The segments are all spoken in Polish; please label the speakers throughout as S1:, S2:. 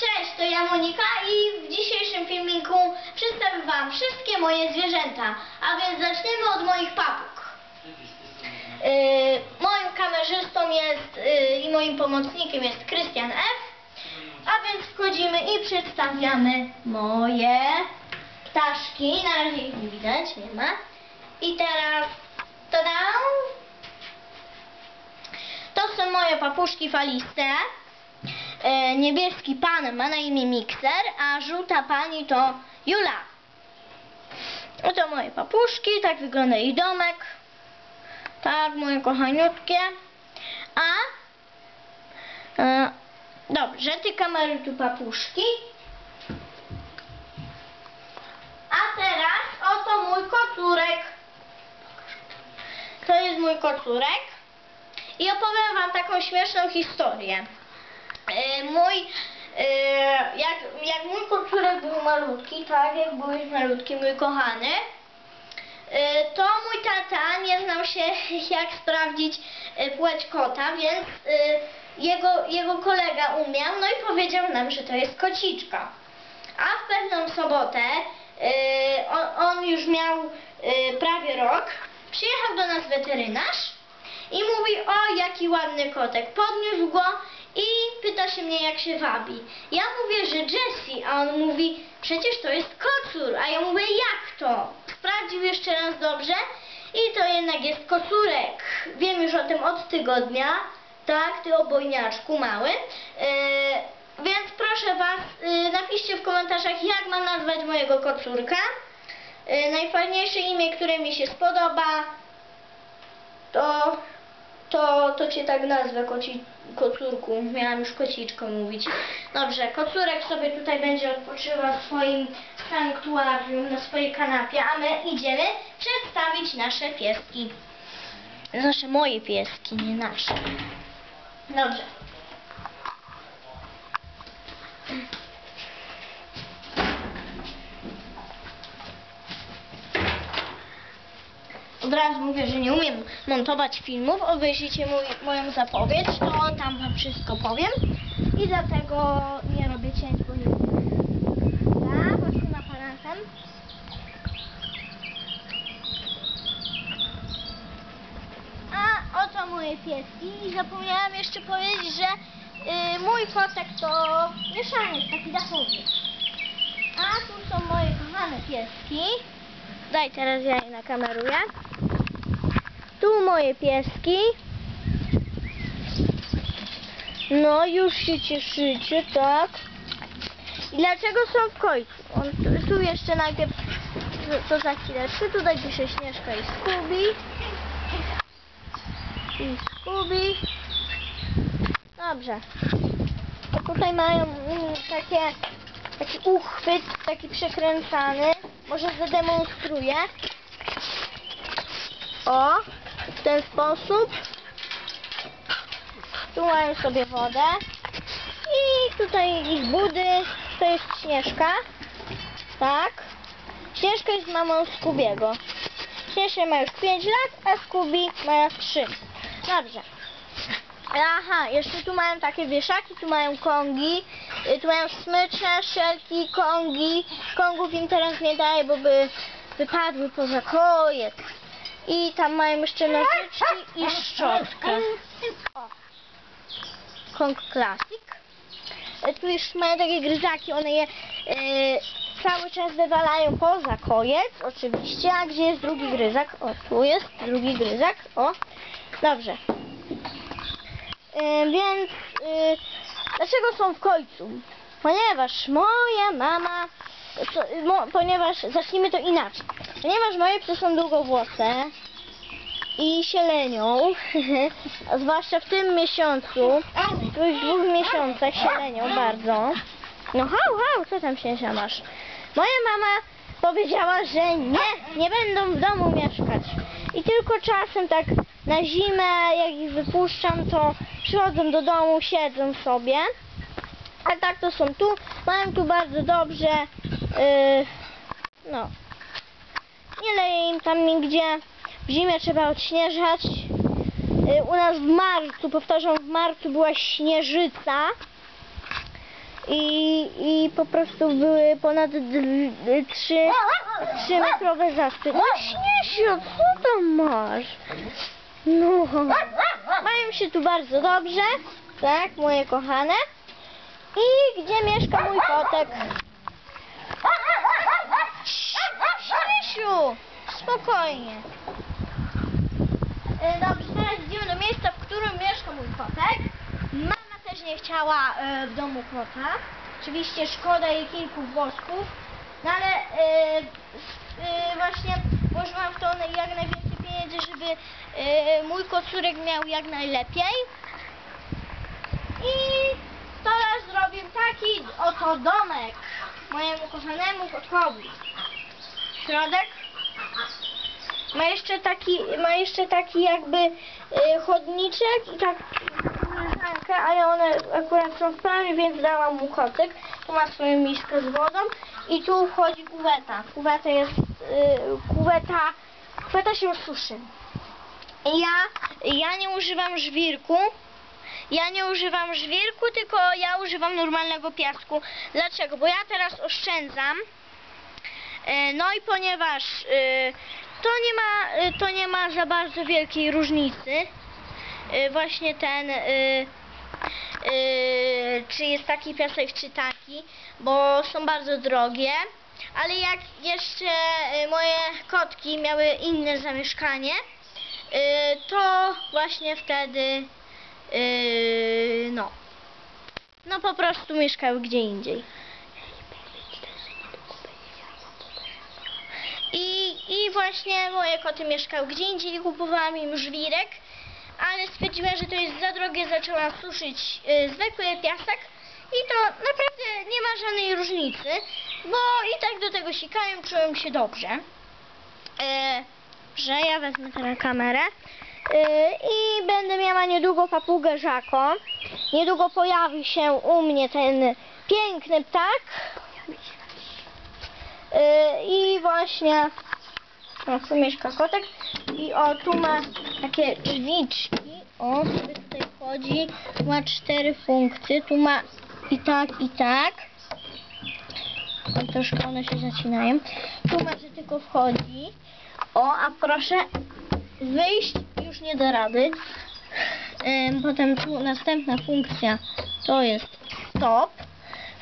S1: Cześć, to ja Monika i w dzisiejszym filmiku przedstawię Wam wszystkie moje zwierzęta, a więc zaczniemy od moich papug. Yy, moim kamerzystą jest yy, i moim pomocnikiem jest Krystian F. A więc wchodzimy i przedstawiamy moje ptaszki. Na razie ich nie widać, nie ma. I teraz, tada! To są moje papuszki faliste. E, niebieski pan ma na imię Mikser, a żółta pani to Jula. Oto moje papuszki, tak wygląda ich domek. Tak, moje kochaniutkie. A e, dobrze, ty kamery tu papuszki. A teraz oto mój kocurek. To jest mój kocurek. I opowiem wam taką śmieszną historię. E, mój, e, jak, jak mój kocurek był malutki, tak, jak byłeś malutki, mój kochany, e, to mój tata nie znał się jak sprawdzić e, płeć kota, więc e, jego, jego kolega umiał, no i powiedział nam, że to jest kociczka. A w pewną sobotę, e, on, on już miał e, prawie rok, przyjechał do nas weterynarz i mówi, o jaki ładny kotek, podniósł go i pyta się mnie jak się wabi. Ja mówię, że Jessie, a on mówi, przecież to jest kocur, a ja mówię, jak to? Sprawdził jeszcze raz dobrze i to jednak jest kocurek. Wiem już o tym od tygodnia, tak, ty obojniaczku mały. Yy, więc proszę was, yy, napiszcie w komentarzach, jak mam nazwać mojego kocurka. Yy, najfajniejsze imię, które mi się spodoba, to, to, to cię tak nazwę, koci, kocurku. Miałam już kociczko mówić. Dobrze, kocurek sobie tutaj będzie odpoczywał w swoim sanktuarium, na swojej kanapie, a my idziemy przedstawić nasze pieski. Nasze moje pieski, nie nasze. Dobrze. Od razu mówię, że nie umiem montować filmów. Obejrzyjcie mój, moją zapowiedź, to tam wam wszystko powiem. I dlatego nie robię cięć, bo nie. Ja właśnie aparatem. A oto moje pieski. I zapomniałam jeszcze powiedzieć, że y, mój kotek to mieszaniec, taki dachowiec. A tu są moje kochane pieski. Daj, teraz ja je nakameruję. Tu moje pieski. No, już się cieszycie, tak? I dlaczego są w końcu? On, tu, jeszcze najpierw, to, to za chwileczkę, tutaj pisze Śnieżka i Skubi. I Skubi. Dobrze. To tutaj mają mm, takie, taki uchwyt, taki przekręcany. Może zademonstruję. O, w ten sposób. Tu mają sobie wodę. I tutaj ich budy. To jest Śnieżka. Tak. Śnieżka jest mamą Skubiego. Śnieżka ma już 5 lat, a Skubi ma 3. Dobrze. Aha, jeszcze tu mają takie wieszaki, tu mają kongi, y, tu mają smycze, szelki, kongi. Kongów im teraz nie daję, bo by wypadły poza kojec. I tam mają jeszcze nożyczki i szczotkę. Kong Classic. E, Tu już mają takie gryzaki, one je e, cały czas wywalają poza kojec, oczywiście. A gdzie jest drugi gryzak? O, tu jest drugi gryzak. O, dobrze. E, więc dlaczego są w końcu? Ponieważ moja mama, co, mo, ponieważ, zacznijmy to inaczej. Ponieważ moje psy są długowłose i się lenią, zwłaszcza w tym miesiącu, w dwóch miesiącach się lenią bardzo. No hał, hał, co tam się masz? Moja mama powiedziała, że nie, nie będą w domu mieszkać. I tylko czasem tak na zimę, jak ich wypuszczam, to przychodzą do domu, siedzą sobie. A tak to są tu, mają tu bardzo dobrze, yy, no. Nie leje im tam nigdzie. W zimie trzeba odśnieżać. Yy, u nas w marcu, powtarzam, w marcu była śnieżyca. I i po prostu były ponad 3, metrowe zaspy. No Śniesiu, co tam masz? No, mają się tu bardzo dobrze, tak, moje kochane. I gdzie mieszka mój kotek? Śniesiu, spokojnie. E, Dobrze, teraz idziemy do miejsca, w którym mieszka mój kotek. Mama też nie chciała e, w domu kota. Oczywiście szkoda jej kilku włosków, no ale e, e, właśnie włożyłam w to jak najwięcej pieniędzy, żeby e, mój kocurek miał jak najlepiej. I teraz zrobię taki oto domek mojemu kochanemu kotkowi. Środek ma jeszcze taki, ma jeszcze taki jakby y, chodniczek i tak koleżankę, ale one akurat są w prawie, więc dałam mu kocyk. Tu ma swoją miskę z wodą i tu wchodzi kuweta. Kuweta jest, y, kuweta, kuweta się suszy. Ja, ja nie używam żwirku. Ja nie używam żwirku, tylko ja używam normalnego piasku. Dlaczego? Bo ja teraz oszczędzam. E, No i ponieważ e, to nie ma, e, to nie ma za bardzo wielkiej różnicy, właśnie ten, czy jest taki piasek, czy taki, bo są bardzo drogie. Ale jak jeszcze moje kotki miały inne zamieszkanie, to właśnie wtedy, no, no po prostu mieszkały gdzie indziej. I, właśnie moje koty mieszkały gdzie indziej i kupowałam im żwirek, ale stwierdziłam, że to jest za drogie, zaczęłam suszyć y, zwykły piasek i to naprawdę nie ma żadnej różnicy, bo i tak do tego sikają, czują się dobrze. E, że ja wezmę teraz kamerę e, i będę miała niedługo papugę Żako. Niedługo pojawi się u mnie ten piękny ptak. E, I właśnie o, tu mieszka kotek i o tu ma takie drzwiczki. O, sobie tutaj wchodzi. Ma cztery funkcje. Tu ma i tak, i tak. O, troszkę one się zacinają. Tu ma, że tylko wchodzi. O, a proszę wyjść już nie da rady. Potem tu następna funkcja to jest stop,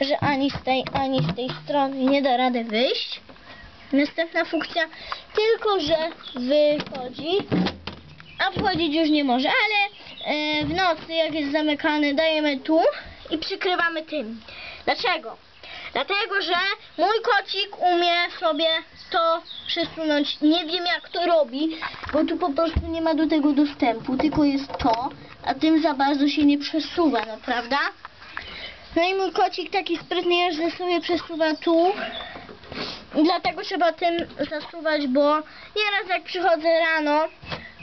S1: że ani z tej, ani z tej strony nie da rady wyjść. Następna funkcja tylko, że wychodzi, a wchodzić już nie może, ale e, w nocy jak jest zamykany dajemy tu i przykrywamy tym. Dlaczego? Dlatego, że mój kocik umie sobie to przesunąć. Nie wiem jak to robi, bo tu po prostu nie ma do tego dostępu, tylko jest to, a tym za bardzo się nie przesuwa, no prawda? No i mój kocik taki sprytny jest, że sobie przesuwa tu. Dlatego trzeba tym zasuwać, bo nieraz jak przychodzę rano,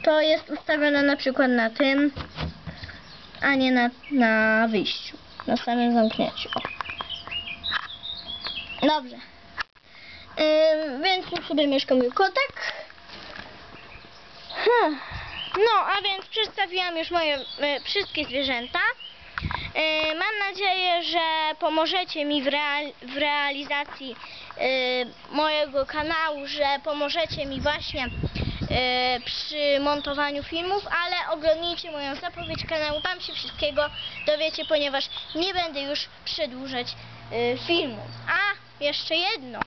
S1: to jest ustawione na przykład na tym, a nie na, na wyjściu, na samym zamknięciu. Dobrze. Ym, więc tu sobie mieszka mój kotek. Hmm. No, a więc przedstawiłam już moje e, wszystkie zwierzęta. E, mam nadzieję, że pomożecie mi w, real, w realizacji e, mojego kanału, że pomożecie mi właśnie e, przy montowaniu filmów, ale oglądnijcie moją zapowiedź kanału, tam się wszystkiego dowiecie, ponieważ nie będę już przedłużać filmu. A, jeszcze jedno.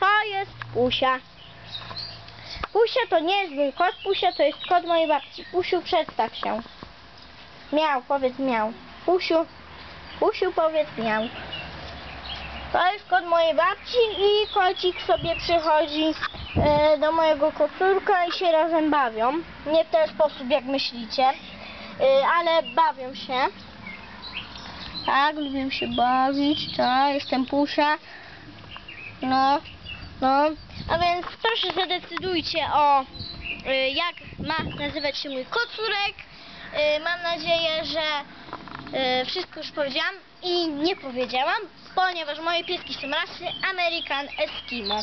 S1: To jest Pusia. Pusia to nie jest mój kot, Pusia to jest kot mojej babci. Pusiu, przedstaw się. Miał, powiedz miał. Pusiu, Pusiu, powiedz miał. To jest kot mojej babci i kocik sobie przychodzi e, do mojego kocurka i się razem bawią. Nie w ten sposób, jak myślicie, e, ale bawią się. Tak, lubię się bawić, tak, jestem Pusia. No, no. A więc proszę zadecydujcie o y, jak ma nazywać się mój kocurek. Y, mam nadzieję, że y, wszystko już powiedziałam i nie powiedziałam, ponieważ moje pieski są rasy American Eskimo.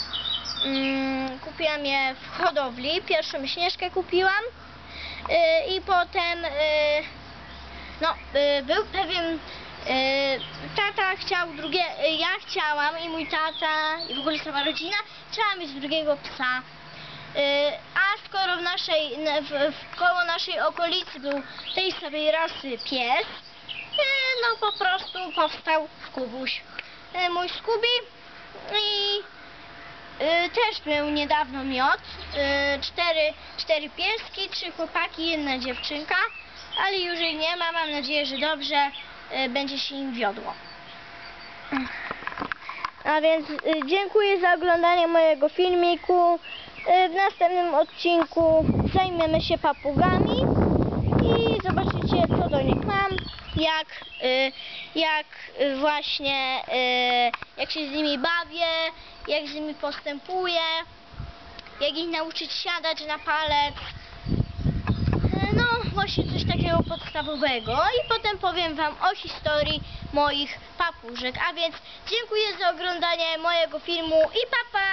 S1: Mm, kupiłam je w hodowli, pierwszą śnieżkę kupiłam y, i potem no, był pewien tata chciał drugie, ja chciałam i mój tata i w ogóle cała rodzina chciała mieć drugiego psa. Y, a skoro w naszej, w, w koło naszej okolicy był tej samej rasy pies, y, no po prostu powstał Skubuś. Y, mój Skubi i też był niedawno miod. Y, cztery, cztery pieski, trzy chłopaki, jedna dziewczynka, ale już jej nie ma. Mam nadzieję, że dobrze będzie się im wiodło. A więc dziękuję za oglądanie mojego filmiku. Y, w następnym odcinku zajmiemy się papugami i zobaczycie co do nich mam, jak, y, jak właśnie, y, jak się z nimi bawię, jak z nimi postępuję, jak ich nauczyć siadać na palec. No, właśnie coś takiego podstawowego i potem powiem Wam o historii moich papużek. A więc dziękuję za oglądanie mojego filmu i papa!